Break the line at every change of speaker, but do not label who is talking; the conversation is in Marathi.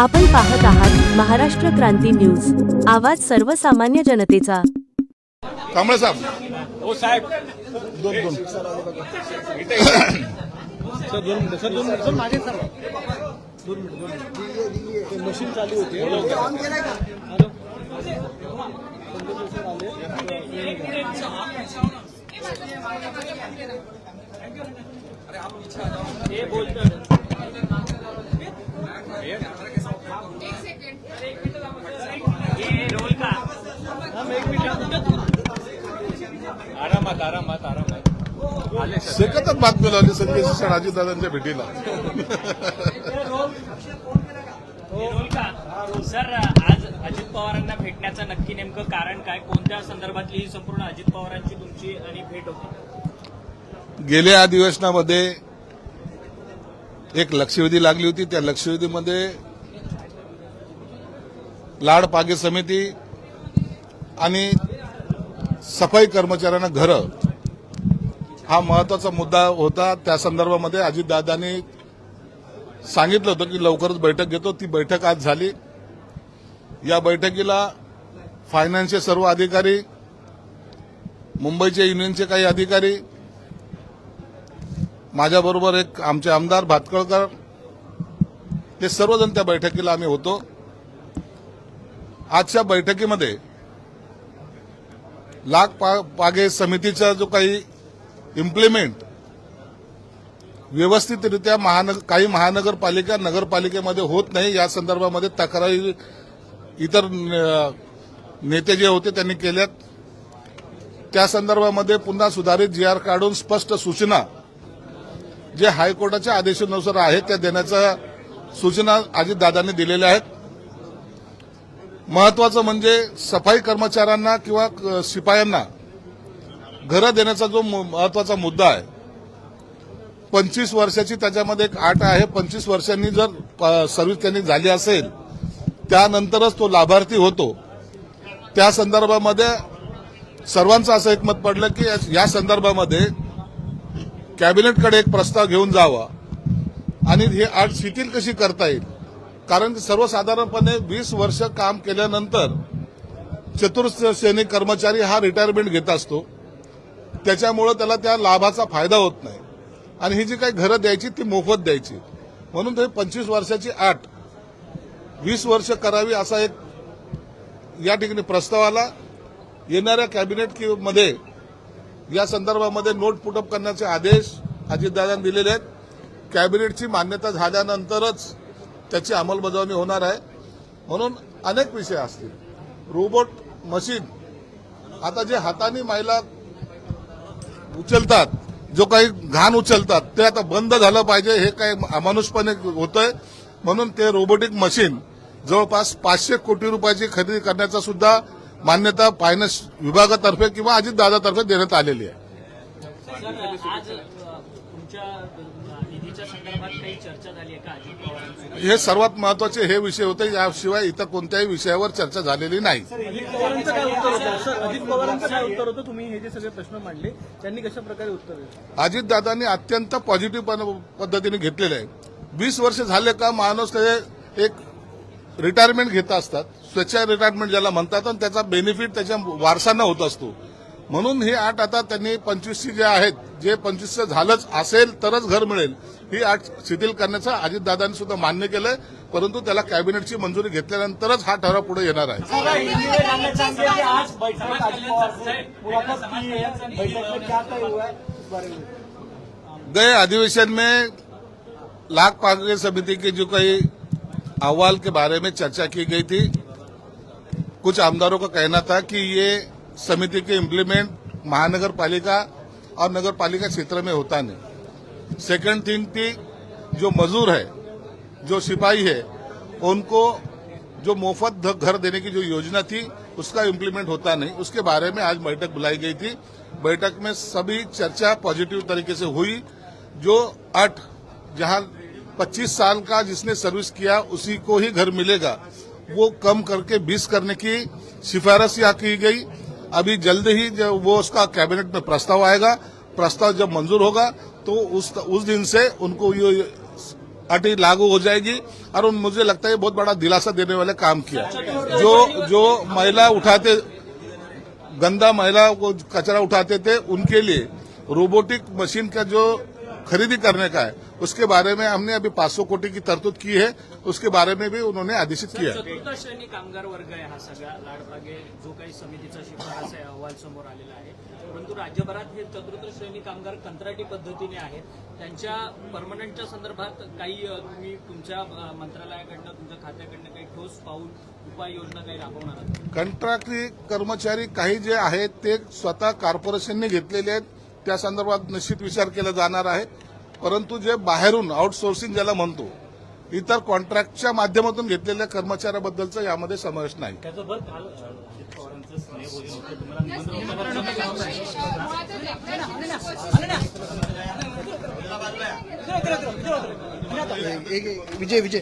आपण पाहत आहात महाराष्ट्र क्रांती न्यूज. आवाज सर्वसामान्य जनतेचा.
कांबळे साहेब.
हो साहेब.
दोन दोन.
सर दोन मिनिटं. सर दोन मिनिटं. सर मागे सर. दोन मिनिटं दोन मिनिटं. ते मशीन चालू होते. हॅलो संदेश सर आले हे बोलतो थांब, एक मिनिट आरामात आरामात. आरामात
सेकंदच बातमी लावली संजय शिक्षण अजितदादांच्या भेटीला.
सर आज अजित पवारांना भेटण्याचं नक्की नेमकं कारण काय? कोणत्या संदर्भातली ही संपूर्ण अजित पवारांची तुमची आणि भेट होती?
गेल्या अधिवेशनामध्ये एक लक्षवेधी लागली होती. त्या लक्षवेधीमध्ये लाड पागे समिती आणि सफाई कर्मचाऱ्यांना घरं हा महत्त्वाचा मुद्दा होता. त्या संदर्भामध्ये अजितदादांनी सांगितलं होतं की लवकरच बैठक घेतो. ती बैठक आज झाली. या बैठकीला फायनान्सचे सर्व अधिकारी मुंबईचे युनियनचे काही अधिकारी माझ्याबरोबर एक आमचे आमदार भातकळकर ते सर्वजण त्या बैठकीला आम्ही होतो. आजच्या बैठकीमध्ये लाख पा- पागे समितीचा जो काही इम्प्लिमेंट व्यवस्थितरित्या महानगर काही महानगरपालिका नगरपालिकेमध्ये होत नाही. या संदर्भामध्ये तक्रारी इतर न- नेते जे होते त्यांनी केल्यात. त्या संदर्भामध्ये पुन्हा सुधारित जी आर काढून स्पष्ट सूचना जे हायकोर्टाच्या आदेशानुसार आहेत त्या देण्याच्या सूचना अजितदादांनी दिलेल्या आहेत. महत्वाचं म्हणजे सफाई कर्मचाऱ्यांना किंवा क- शिपायांना घरं देण्याचा जो महत्त्वाचा मुद्दा आहे पंचवीस वर्षाची त्याच्यामध्ये एक आट आहे. पंचवीस वर्षांनी जर प- सर्व्हिस त्यांनी झाली असेल त्यानंतरच तो लाभार्थी होतो. त्या संदर्भामध्ये सर्वांचं असं एकमत पडलं की या संदर्भामध्ये कॅबिनेटकडे एक प्रस्ताव घेऊन जावा. आणि ही अट शिथिल कशी करता येईल? कारण की सर्वसाधारणपणे वीस वर्ष काम केल्यानंतर चतुर्श्रेणी कर्मचारी हा रिटायरमेंट घेत असतो. त्याच्यामुळं त्याला त्या लाभाचा फायदा होत नाही. आणि ही जी काही घरं द्यायची ती मोफत द्यायची. म्हणून ते पंचवीस वर्षाची आठ वीस वर्ष करावी असा एक या ठिकाणी प्रस्ताव आला. येणाऱ्या कॅबिनेटमध्ये या संदर्भामध्ये नोट पुटअप करण्याचे आदेश अजितदादांनी दिलेले आहेत. कॅबिनेटची मान्यता झाल्यानंतरच त्याची अंमलबजावणी होणार आहे. म्हणून अनेक विषय असतील. रोबोट मशीन आता जे हाताने महिला उचलतात. जो काही घाण उचलतात ते आता बंद झालं पाहिजे हे काही अमानुषपणे होतंय. म्हणून ते रोबोटिक मशीन जवळपास पाचशे कोटी रुपयाची खरेदी करण्याचा सुद्धा मान्यता फायनान्स विभागातर्फे किंवा अजितदादातर्फे देण्यात आलेली आहे. हे सर्वात महत्त्वाचे हे विषय होते याशिवाय इतर कोणत्याही विषयावर चर्चा झालेली नाही.
अजित पवारांचं काय उत्तर होतं? सर अजित पवारांचं काय उत्तर होतं? तुम्ही हे जे सगळे प्रश्न मांडले त्यांनी कशा प्रकारे उत्तर दिलं?
अजितदादांनी अत्यंत पॉझिटिव्ह पद्धतीने घेतलेले आहे. वीस वर्ष झाले का माणूस ते एक रिटायरमेंट घेत असतात. स्वेच्छा रिटायरमेंट ज्याला म्हणतात आणि त्याचा बेनिफिट त्याच्या वारसांना होत असतो. म्हणून ही आठ आता त्यांनी पंचवीसची जे आहेत जे पंचवीसचं झालंच असेल तरच घर मिळेल. ही आठ शिथिल करण्याचं अजितदादांनी सुद्धा मान्य केलंय परंतु त्याला कॅबिनेटची मंजुरी घेतल्यानंतरच हा ठराव पुढे येणार आहे. गए अधिवेशन में लाख पागे समिति की जो कई अहवाल के बारे में चर्चा की गई थी कुछ आमदारों का कहना था कि ये समिति के इम्प्लीमेंट महानगर पालिका और नगर पालिका क्षेत्र में होता नहीं। सेकंड थिंग थी जो मजदूर है, जो सिपाही है, उनको जो मुफ़्त घर देने की जो योजना थी, उसका इम्प्लीमेंट होता नहीं। उसके बारे में आज बैठक बुलाई गई थी। बैठक में सभी चर्चा पॉजिटिव तरीके से हुई। जो अट जहाँ 25 साल का जिसने सर्विस किया, उसी को ही घर मिलेगा। वो कम करके 20 करने की सिफारिश यहाँ की गई। अभी जल्द ही जब वो उसका कैबिनेट में प्रस्ताव आएगा प्रस्ताव जब मंजूर होगा तो उस उस दिन से उनको ये अटी लागू हो जाएगी और मुझे लगता है बहुत बड़ा दिलासा देने वाले काम किया। जो जो महिला उठाते गंदा महिला को कचरा उठाते थे उनके लिए रोबोटिक मशीन का जो खरीदी करने का है। उसके बारे में हमने अभी 500 कोटी की तरतूद की है। उसके बारे में भी उन्होंने आदेशित किया है।
श्रेणी कामगार वर्ग आहे हा सगळा लाडबागे जो काही समितीचा शिफारस आहे अहवाल समोर आलेला आहे. परंतु राज्यभरात हे चतुर्थ श्रेणी कामगार कंत्राटी पद्धतीने आहेत. त्यांच्या परमनंटच्या संदर्भात काही तुम्ही तुमच्या मंत्रालयाकडनं तुमच्या खात्याकडनं काही ठोस पाऊल उपाययोजना काही राबवणार
कंत्राटी कर्मचारी काही जे आहेत ते स्वतः कॉर्पोरेशनने घेतलेले आहेत. त्या संदर्भात निश्चित विचार केला जाणार आहे. परंतु जे बाहेरून आउटसोर्सिंग ज्याला म्हणतो इतर कॉन्ट्रॅक्टच्या माध्यमातून घेतलेल्या कर्मचाऱ्याबद्दलचा यामध्ये समावेश नाही.
विजय विजय विजय.